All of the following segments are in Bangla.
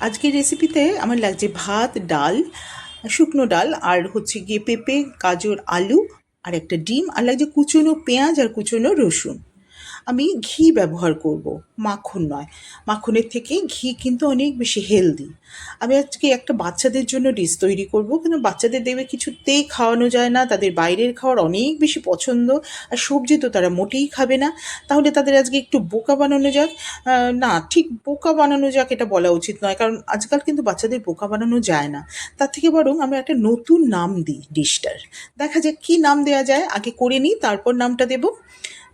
আজকের রেসিপিতে আমার লাগছে ভাত, ডাল, শুকনো ডাল, আর হচ্ছে গিয়ে পেঁপে, গাজর, আলু, আর একটা ডিম, আর লাগছে কুচনো পেঁয়াজ আর কুচনো রসুন। আমি ঘি ব্যবহার করব, মাখন নয়। মাখনের থেকে ঘি কিন্তু অনেক বেশি হেলদি আমি আজকে একটা বাচ্চাদের জন্য ডিশ তৈরি করব কিন্তু বাচ্চাদের দেখবে কিছুতেই খাওয়ানো যায় না, তাদের বাইরের খাওয়ার অনেক বেশি পছন্দ, আর সবজি তো তারা মোটেই খাবে না। তাহলে তাদের আজকে একটু বোকা বানানো যাক। না, ঠিক বোকা বানানো যাক এটা বলা উচিত নয়, কারণ আজকাল কিন্তু বাচ্চাদের বোকা বানানো যায় না। তার থেকে বরং আমরা একটা নতুন নাম দিই ডিশটার দেখা যাক কী নাম দেওয়া যায়, আগে করে নিই, তারপর নামটা দেবো।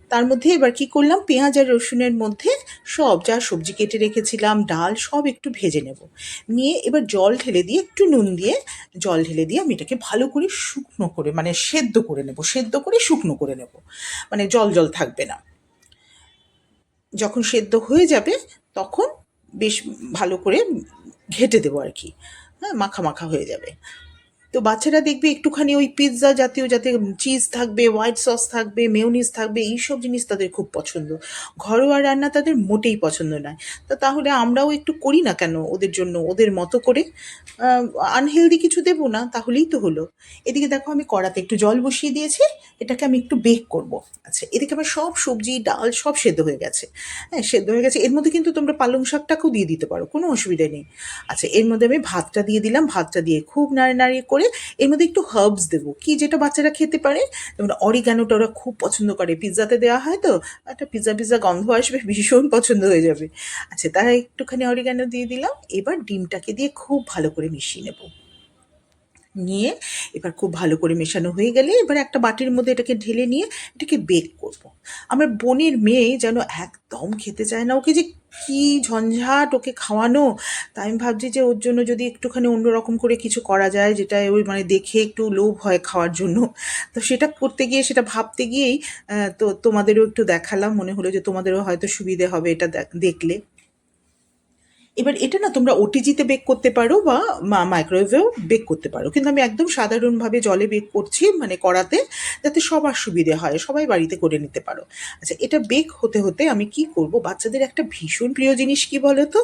তার মধ্যে এবার কি করলাম? পেঁয়াজ আর রসুনের মধ্যে সব যা সবজি কেটে রেখেছিলাম, ডাল সব একটু ভেজে নেব। নিয়ে এবার জল ঢেলে দিয়ে একটু নুন দিয়ে, জল ঢেলে দিয়ে আমি এটাকে ভালো করে শুকনো করে মানে সেদ্ধ করে নেব, সেদ্ধ করে শুকনো করে নেব। মানে জল জল থাকবে না। যখন সেদ্ধ হয়ে যাবে, তখন বেশ ভালো করে ঘেটে দেবো আর কি। হ্যাঁ মাখা মাখা হয়ে যাবে। তো বাচ্চারা দেখবে একটুখানি ওই পিৎজা জাতীয়, যাতে চিজ থাকবে হোয়াইট সস থাকবে মেয়োনিজ থাকবে, এইসব জিনিস তাদের খুব পছন্দ। ঘরোয়া রান্না তাদের মোটেই পছন্দ নয়। তো তাহলে আমরাও একটু করি না কেন ওদের জন্য, ওদের মতো করে? আনহেলদি কিছু দেবো না, তাহলেই তো হলো। এদিকে দেখো আমি কড়াতে একটু জল বসিয়ে দিয়েছি, এটাকে আমি একটু বেক করব। আচ্ছা এদিকে আমার সব সবজি, ডাল সব সেদ্ধ হয়ে গেছে। হ্যাঁ সেদ্ধ হয়ে গেছে। এর মধ্যে কিন্তু তোমরা পালং শাকটাকেও দিয়ে দিতে পারো, কোনো অসুবিধা নেই। আচ্ছা এর মধ্যে আমি ভাতটা দিয়ে দিলাম, ভাতটা দিয়ে খুব নাড়ে নাড়িয়ে করে এর মধ্যে একটু হার্বস দেবো। কি যেটা বাচ্চারা খেতে পারে? যেমন অরিগানোটা ওরা খুব পছন্দ করে। পিৎজাতে দেওয়া হয় তো? একটা পিৎজা পিৎজা গন্ধ আসবে, ভীষণ পছন্দ হয়ে যাবে। আচ্ছা তারা একটুখানি অরিগানো দিয়ে দিলাম। এবার ডিমটাকে দিয়ে খুব ভালো করে মিশিয়ে নেব। নিয়ে এবার খুব ভালো করে মেশানো হয়ে গেলে এবার একটা বাটির মধ্যে এটাকে ঢেলে নিয়ে এটাকে বেক করব। আমার বোনের মেয়ে যেন একদম খেতে চায় না। ওকে যে কি ঝঞ্ঝাট ওকে খাওয়ানো? তাই আমি ভাবছি যে ওর জন্য যদি একটুখানি অন্যরকম করে কিছু করা যায়, যেটা ওই মানে দেখে একটু লোভ হয় খাওয়ার জন্য। তো সেটা করতে গিয়ে, সেটা ভাবতে গিয়েই তো তোমাদেরও একটু দেখালাম। মনে হলো যে তোমাদেরও হয়তো সুবিধে হবে এটা দেখলে। এবার এটা না তোমরা ওটিজিতে বেক করতে পারো বা মাইক্রোওয়েভেও বেক করতে পারো। কিন্তু আমি একদম সাধারণভাবে জলে বেক করছি মানে কড়াতে, যাতে সবার সুবিধে হয়, সবাই বাড়িতে করে নিতে পারো। আচ্ছা এটা বেক হতে হতে আমি কি করব? বাচ্চাদের একটা ভীষণ প্রিয় জিনিস কি বলো তো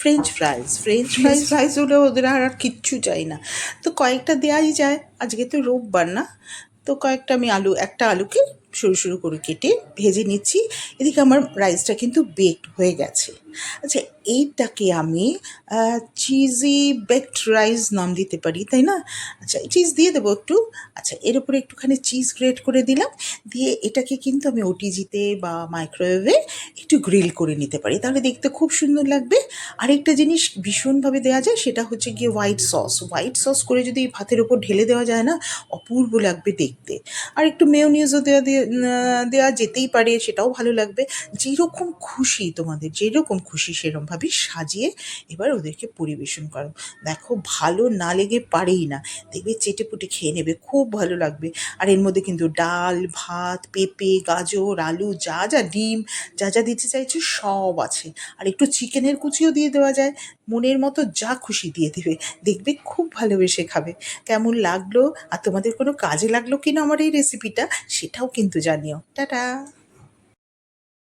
ফ্রেঞ্চ ফ্রাইজ ফ্রেঞ্চ ফ্রাইজ ফ্রাইজ হলে ওদের আর আর কিচ্ছু চাই না। তো কয়েকটা দেওয়াই যায়। আজকে তো রোববার না। তো কয়েকটা আমি আলু, একটা আলুকে সরু সরু করে কেটে ভেজে নিচ্ছি। এদিকে আমার রাইসটা কিন্তু বেকড হয়ে গেছে। আচ্ছা এইটাকে আমি চিজি বেকড রাইস নাম দিতে পারি, তাই না? আচ্ছা চিজ দিয়ে দেবো একটু। আচ্ছা এর উপরে একটুখানি চিজ গ্রেট করে দিলাম। দিয়ে এটাকে কিন্তু আমি ওটিজিতে বা মাইক্রোওয়েভে একটু গ্রিল করে নিতে পারি। তাহলে দেখতে খুব সুন্দর লাগবে। আরেকটা জিনিস ভীষণভাবে দেওয়া যায়, সেটা হচ্ছে গিয়ে হোয়াইট সস হোয়াইট সস করে যদি ভাতের ওপর ঢেলে দেওয়া যায় না, অপূর্ব লাগবে দেখতে। আর একটু মেয়োনিজও দেওয়া দেওয়া যেতেই পারে, সেটাও ভালো লাগবে। যেরকম খুশি তোমাদের, যেরকম খুশি সেরকমভাবে সাজিয়ে এবার ওদেরকে পরিবেশন করো। দেখো, ভালো না লেগে পারেই না। দেখবে চেটে পুটে খেয়ে নেবে, খুব ভালো লাগবে। আর এর মধ্যে কিন্তু ডাল, ভাত, পেঁপে, গাজর, আলু, যা যা ডিম, যা যা দিতে চাইছো, সব আছে। আর একটু চিকেনের কুচিও দিয়ে দেওয়া যায়। মনের মতো যা খুশি দিয়ে দেবে। দেখবে খুব ভালোবেসে খাবে। কেমন লাগল? আর তোমাদের কোনো কাজে লাগল কিনা আমার এই রেসিপিটা সেটাও কিন্তু জানিও। টাটা!